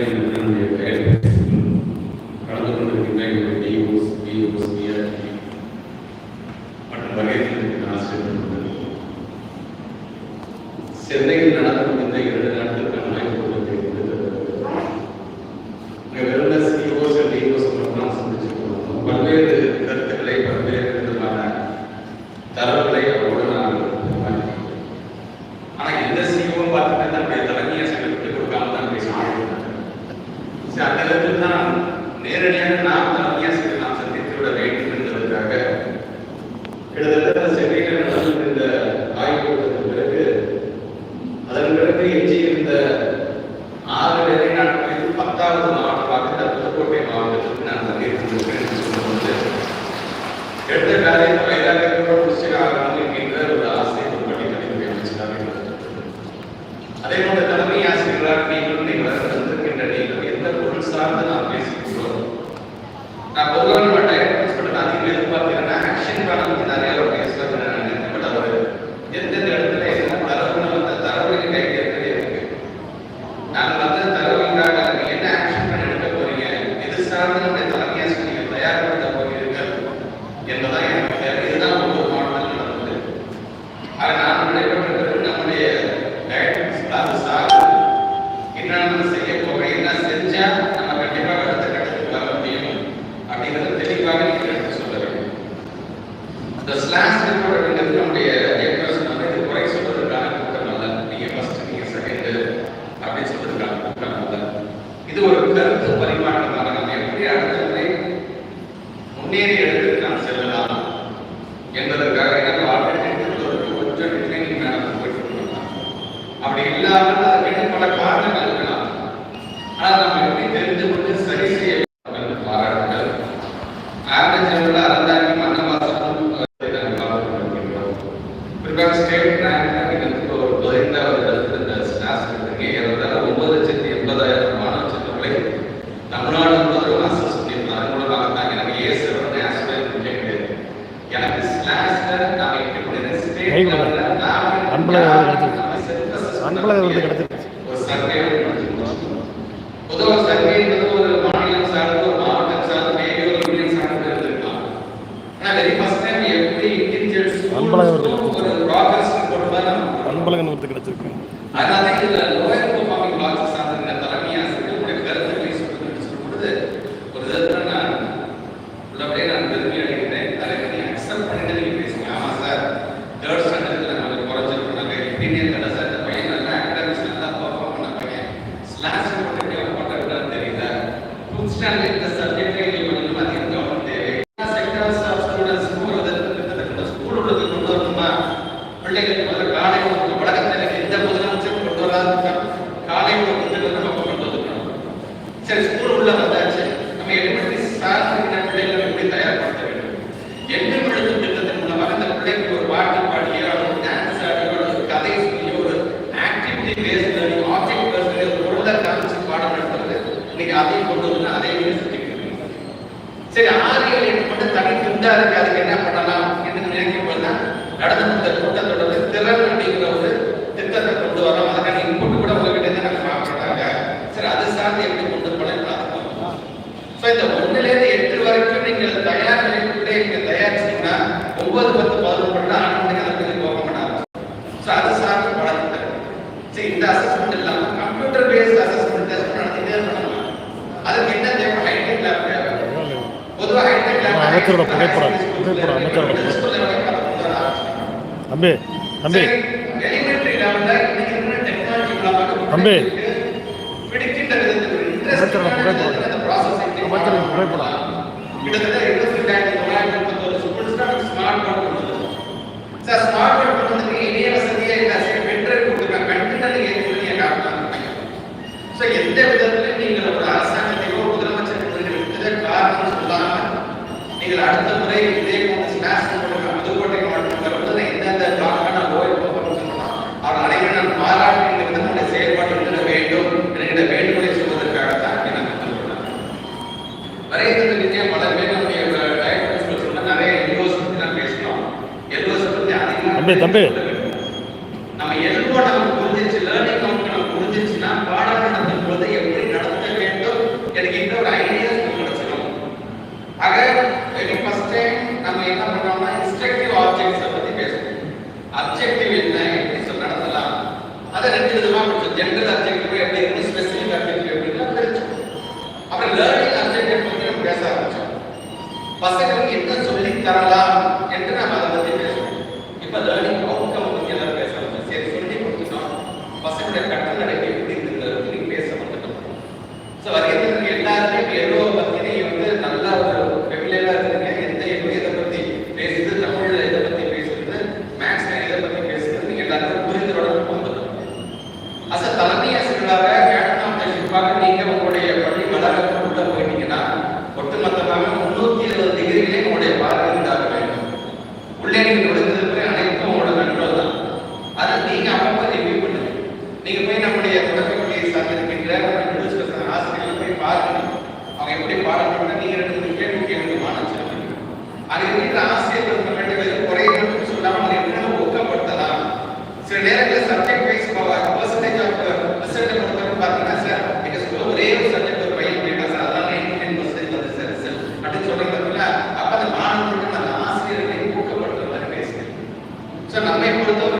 Amen. இது ஒரு கருத்து பரிமாற்றமாக நாம் எப்படி அரசை முன்னேறிய இடத்திற்கு நாம் செல்லலாம் என்பதற்காக எனக்கு ஆல்ரெடி கொஞ்சம் ட்ரைனிங் மேலே போயிட்டு அப்படி இல்லாமல் அதுக்கு பல காரணங்கள் இருக்கலாம். ஆனால் நம்ம எப்படி தெரிஞ்சு அன்பழகன் விருது கிடைச்சிருக்கு அன்பழகன் விருது கிடைச்சிருக்கு சரி ஆரியல் என்று மட்டும் தனி அதுக்கு என்ன பண்ணலாம்? என்று நினைக்கும் போதுதான் நடந்து இந்த கூட்டத்தொடர் திறன் அப்படிங்கிற அமைச்சரோட புகைப்படம். புகைப்படம் அமைச்சரோட புகைப்படம். தம்பி தம்பி. தம்பி. அமைச்சரோட புகைப்படம். அமைச்சரோட புகைப்படம். சார் ஸ்மார்ட் போர்ட் வந்து நீங்கள் ஒரு அரசாங்க நீங்கள் அடுத்த முறை இதே போன்ற ஸ்லாஸ் உங்களுக்கு புதுக்கோட்டை மாவட்டத்தில் வந்து நான் எந்தெந்த பிளாக்காக நான் ஓய்வு போகிறோம்னு சொன்னால் அவர் அனைவரும் நான் பாராட்டுகிற விதமான செயல்பாடு இருந்திட வேண்டும் என்கிற வேண்டுகோளை சொல்வதற்காக தான் நான் கற்றுக்கொண்டேன். வரையறது நிச்சயம் பல பேர் நம்முடைய நிறைய எல்லோஸ் பற்றி நான் பேசணும் எல்லோஸ் பற்றி அதிகமாக தம்பி பசங்களுக்கு என்ன சொல்லி தரலாம் என்று நம்ம செய்திகளே உங்களுடைய பார்வையில் வேண்டும் உள்ளே நீங்கள் விழுந்து என்பது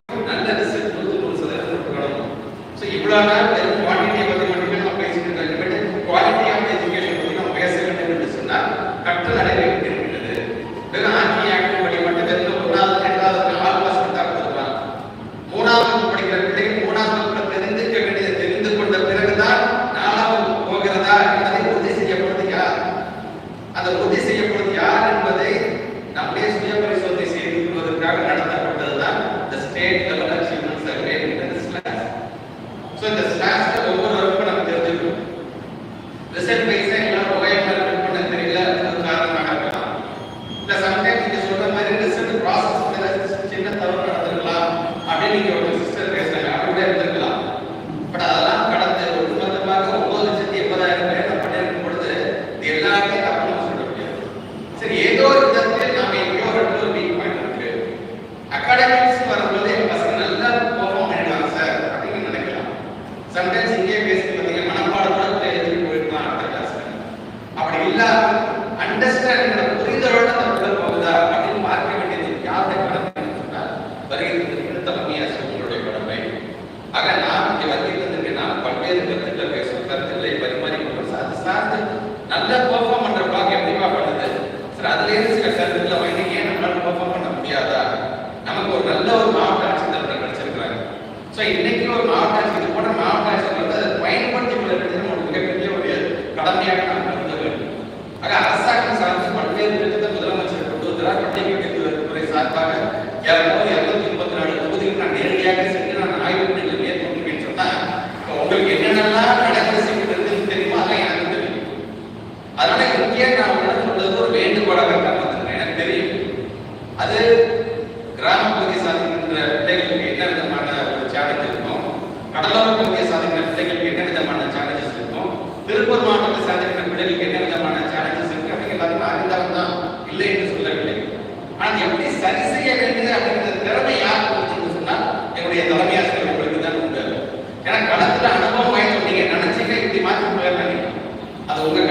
una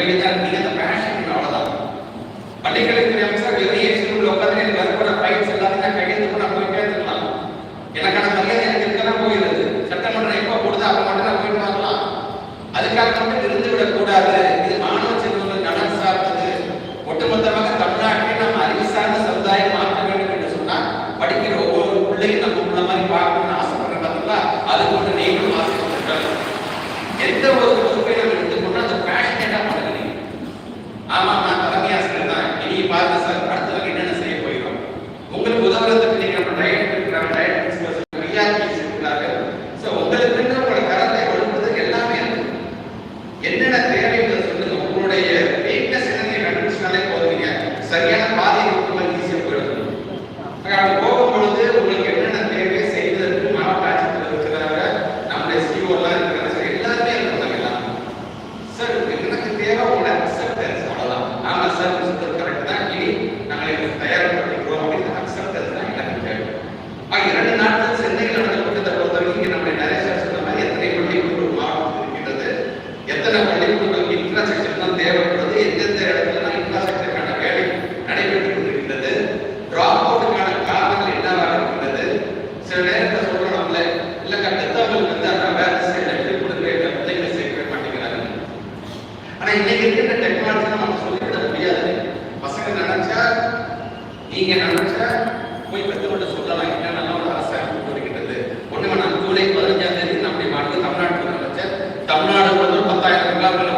claro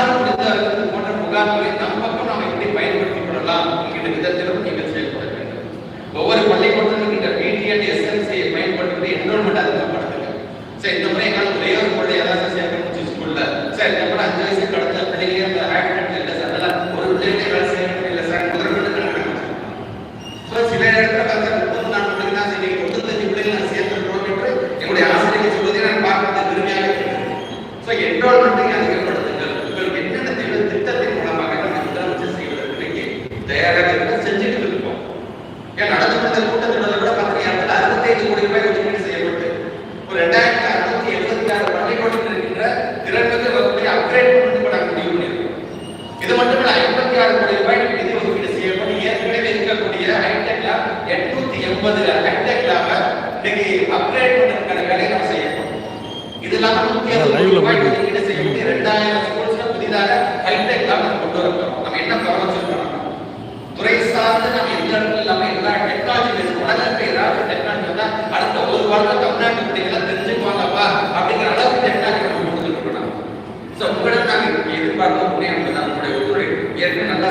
উদ্ধার করে দেওয়ার எதிர்பார்க்கக்கூடிய நம்முடைய ஒத்துழைப்பு. ஏற்கனவே நல்லா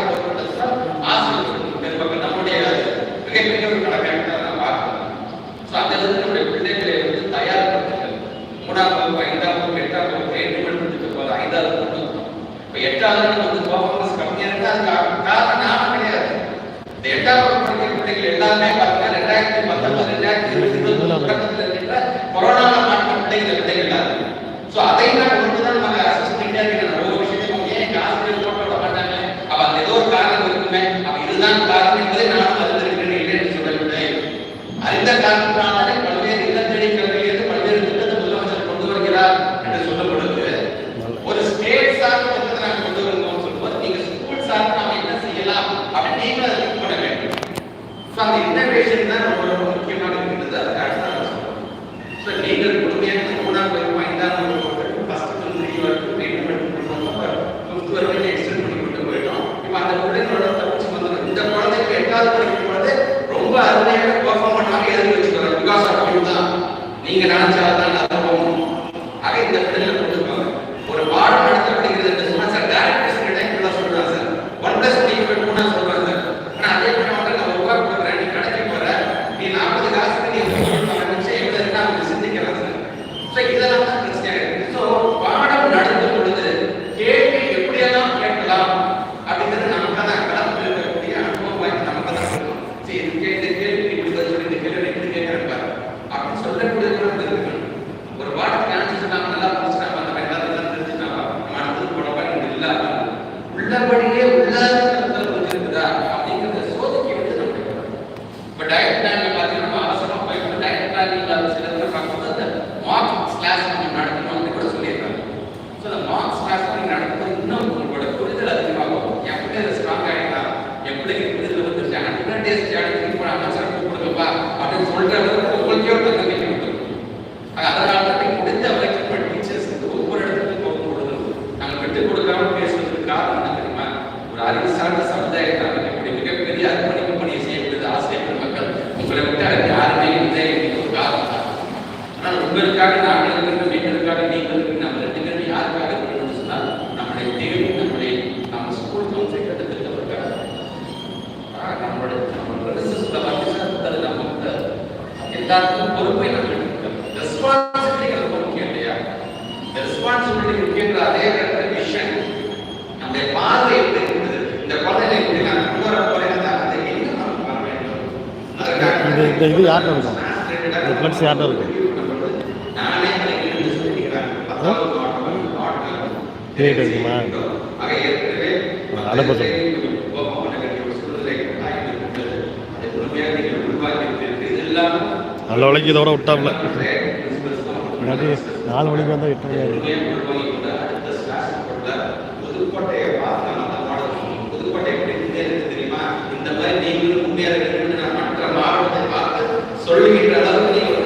manchada எங்களுக்காக நாங்கள் இருக்கிறோம் எங்களுக்காக நீங்கள் இருக்கிறோம் நம்ம ரெண்டு பேரும் யாருக்காக இருக்கணும்னு சொன்னால் நம்மளை தேடி நம்மளை நம்ம ஸ்கூல் கவுன்சில் கட்டத்திற்கிறவருக்காக நம்மளோட நம்மளோட சிஸ்டமாக நம்ம எல்லாருக்கும் பொறுப்பை நம்ம எடுக்கிறோம் முக்கியம் இல்லையா? ரெஸ்பான்சிபிலிட்டி முக்கியங்கிற அதே நேரத்தில் விஷன் நம்முடைய பார்வை எப்படி இருக்குது? இந்த குழந்தை எப்படி நாங்கள் கொண்டு வர போறேன்? அதை எங்கே நம்ம பார்வை இந்த இது யார்கிட்ட இருக்கும் இந்த பிளட்ஸ் யார்கிட்ட இருக்கும் கிரியேட் இருக்குமா அனுப்ப நல்ல விலைக்கு இதோட விட்டாப்ல நாலு மணிக்கு வந்தால் எட்டு மணி ஆகும் தெரியுமா இந்த மாதிரி நீங்கள் சொல்லுகின்ற அளவுக்கு